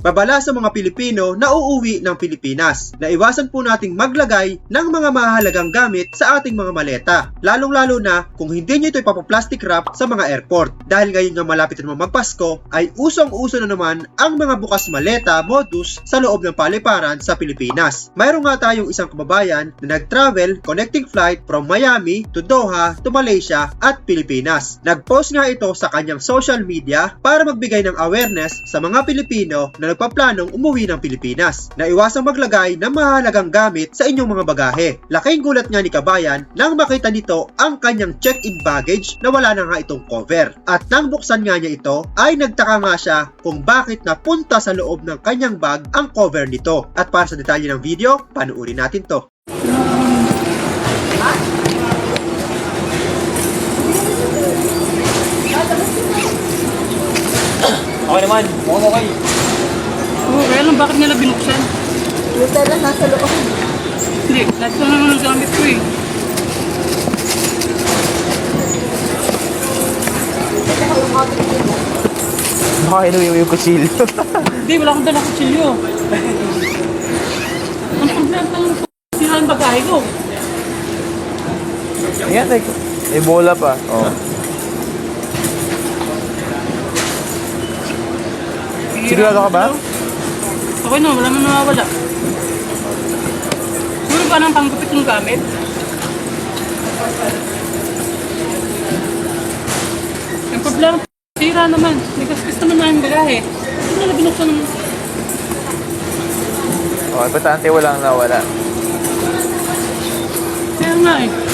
babala sa mga Pilipino na uuwi ng Pilipinas. Naiwasan po nating maglagay ng mga mahalagang gamit sa ating mga maleta, lalong-lalo na kung hindi nyo ito ipapaplastic wrap sa mga airport. Dahil ngayon nga malapit na naman magpasko, ay usong-uso na naman ang mga bukas maleta modus sa loob ng paliparan sa Pilipinas. Mayroon nga tayong isang kababayan na nag-travel connecting flight from Miami to Doha to Malaysia at Pilipinas. Nag-post nga ito sa kanyang social media para magbigay ng awareness sa mga Pilipino na nagpaplanong umuwi ng Pilipinas na iwasang maglagay ng mahalagang gamit sa inyong mga bagahe. Laking gulat nga ni Kabayan nang makita nito ang kanyang check-in baggage na wala na nga itong cover. At nang buksan nga niya ito ay nagtaka nga siya kung bakit napunta sa loob ng kanyang bag ang cover nito. At para sa detalye ng video, panuurin natin to. Okay naman. Okay, okay. Oo, kaya lang bakit nila binuksan? Yung tela nasa loob. Hindi, lahat ko naman ang gamit ko eh. Baka inuwi yung kusilyo. Hindi, wala akong dalang kutsilyo. Ang problema lang sira ang bagahe ko. Ayan, like, may bola pa. Oh. Sigurado ka ba? Okay no, wala man nawawala. Siguro ba nang panggupit ng gamit? Ang problema, sira naman. May kaskas naman na yung bagahe. Hindi nila binuksan ng... Oh, importante walang nawala. Kaya nga eh.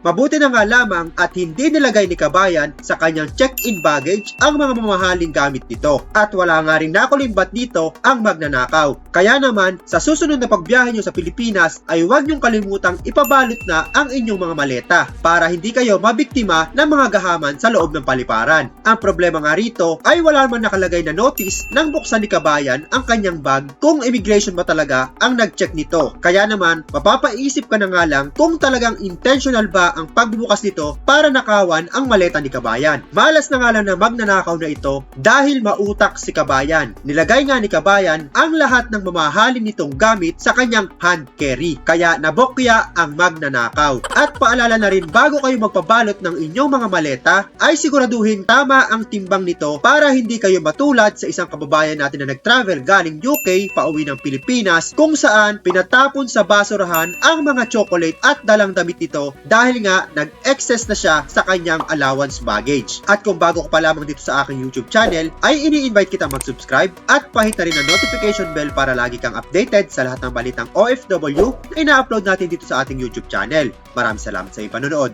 Mabuti na nga lamang at hindi nilagay ni Kabayan sa kanyang check-in baggage ang mga mamahaling gamit nito at wala nga rin nakulimbat dito ang magnanakaw. Kaya naman, sa susunod na pagbiyahe nyo sa Pilipinas ay huwag nyong kalimutang ipabalot na ang inyong mga maleta para hindi kayo mabiktima ng mga gahaman sa loob ng paliparan. Ang problema nga rito ay wala man nakalagay na notice nang buksan ni Kabayan ang kanyang bag kung immigration ba talaga ang nag-check nito. Kaya naman, mapapaisip ka na nga lang kung talagang intentional ba ang pagbubukas nito para nakawan ang maleta ni Kabayan. Malas na nga lang na magnanakaw na ito dahil mautak si Kabayan. Nilagay nga ni Kabayan ang lahat ng mamahalin nitong gamit sa kanyang hand carry. Kaya nabokya ang magnanakaw. At paalala na rin bago kayo magpabalot ng inyong mga maleta ay siguraduhin tama ang timbang nito para hindi kayo matulad sa isang kababayan natin na nag-travel galing UK pauwi ng Pilipinas kung saan pinatapon sa basurahan ang mga chocolate at dalang damit nito dahil nga nag-excess na siya sa kanyang allowance baggage. At kung bago ka pa lamang dito sa aking YouTube channel, ay ini-invite kita mag-subscribe at pahita rin ang notification bell para lagi kang updated sa lahat ng balitang OFW na ina-upload natin dito sa ating YouTube channel. Maraming salamat sa iyong panonood.